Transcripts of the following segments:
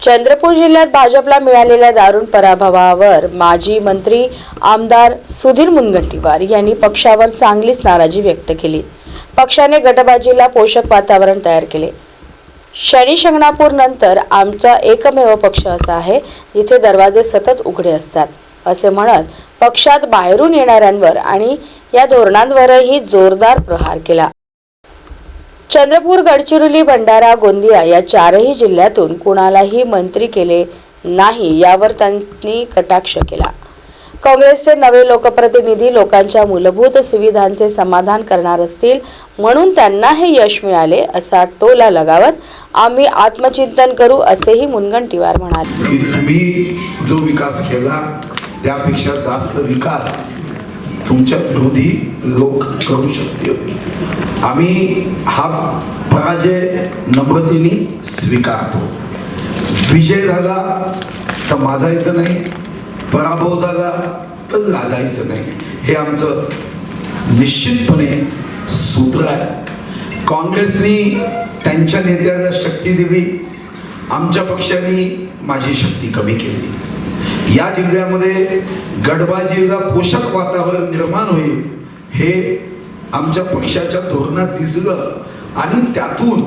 चंद्रपूर जिल्ह्यात भाजपला मिळालेल्या दारुण पराभवावर माजी मंत्री आमदार सुधीर मुनगंटीवार यांनी पक्षावर चांगलीच नाराजी व्यक्त केली. पक्षाने गटबाजीला पोषक वातावरण तयार केले. शनी शिंगणापूर नंतर आमचा एकमेव पक्ष असा आहे जिथे दरवाजे सतत उघडे असतात असे म्हणत पक्षात बाहेरून येणाऱ्यांवर आणि या धोरणांवरही जोरदार प्रहार केला. चंद्रपूर गडचिरोली भंडारा गोंदिया या चारही जिल्ह्यातून कुणालाही मंत्री केले नाही यावर त्यांनी कटाक्ष केला. काँग्रेसचे नवे लोकप्रतिनिधी लोकांच्या मूलभूत सुविधांचे समाधान करणार असतील म्हणून त्यांना हे यश मिळाले असा टोला लगावत आम्ही आत्मचिंतन करू असेही मुनगंटीवार म्हणाले. तुम्ही जो विकास केला त्यापेक्षा जास्त विकास तुमच्या विरोधी लोक करू शकतील. आम्ही हा पराजय नम्रतेने स्वीकारतो. विजय झाला तर माजायचं नाही पराभव झाला तर गाजायचं नाही. हे आमचं निश्चितपणे सूत्र आहे. काँग्रेसनी त्यांच्या नेत्याला शक्ती दिली आमच्या पक्षाने माझी शक्ती कमी केली. या जिल्ह्यामध्ये गडबाजीला पोषक वातावरण निर्माण होईल हे आमच्या पक्षाच्या धोरणात दिसलं. आणि त्यातून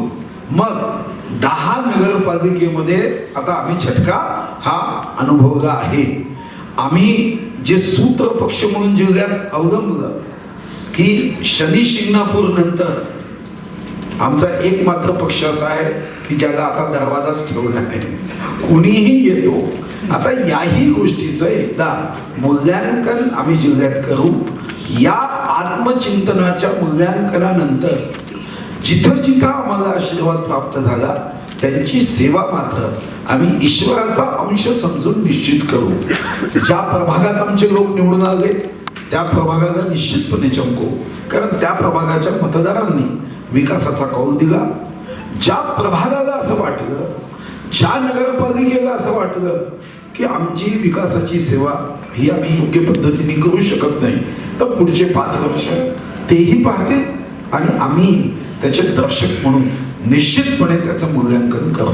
मग दहा नगरपालिकेमध्ये आता आम्ही झटका हा अनुभवला आहे. आम्ही जे सूत्र पक्ष म्हणून जिल्ह्यात अवलंबलं की शनी शिंगणापूर नंतर आमचा एक मात्र पक्ष असा आहे की ज्याला आता दरवाजाच ठेवला नाही कोणीही येतो. आता याही गोष्टीचं एकदा मूल्यांकन आम्ही जिल्ह्यात करू. या आत्मचिंतनाच्या मूल्यांकनानंतर जिथं जिथं आम्हाला आशीर्वाद प्राप्त झाला त्यांची सेवा मात्र आम्ही ईश्वराचा अंश समजून निश्चित करू. ज्या प्रभागात आमचे लोक निवडून आले त्या प्रभागाला निश्चितपणे चमकू. कारण त्या प्रभागाच्या मतदारांनी विकासाचा कौल दिला. ज्या प्रभागाला असं वाटलं ज्या नगरपालिकेला असं वाटलं की आमची विकासाची सेवा ही आम्ही योग्य पद्धतीने करू शकत नाही तर पुढचे पाच वर्ष तेही पाहते आणि आम्ही त्याचे दर्शक म्हणून निश्चितपणे त्याचं मूल्यांकन करू.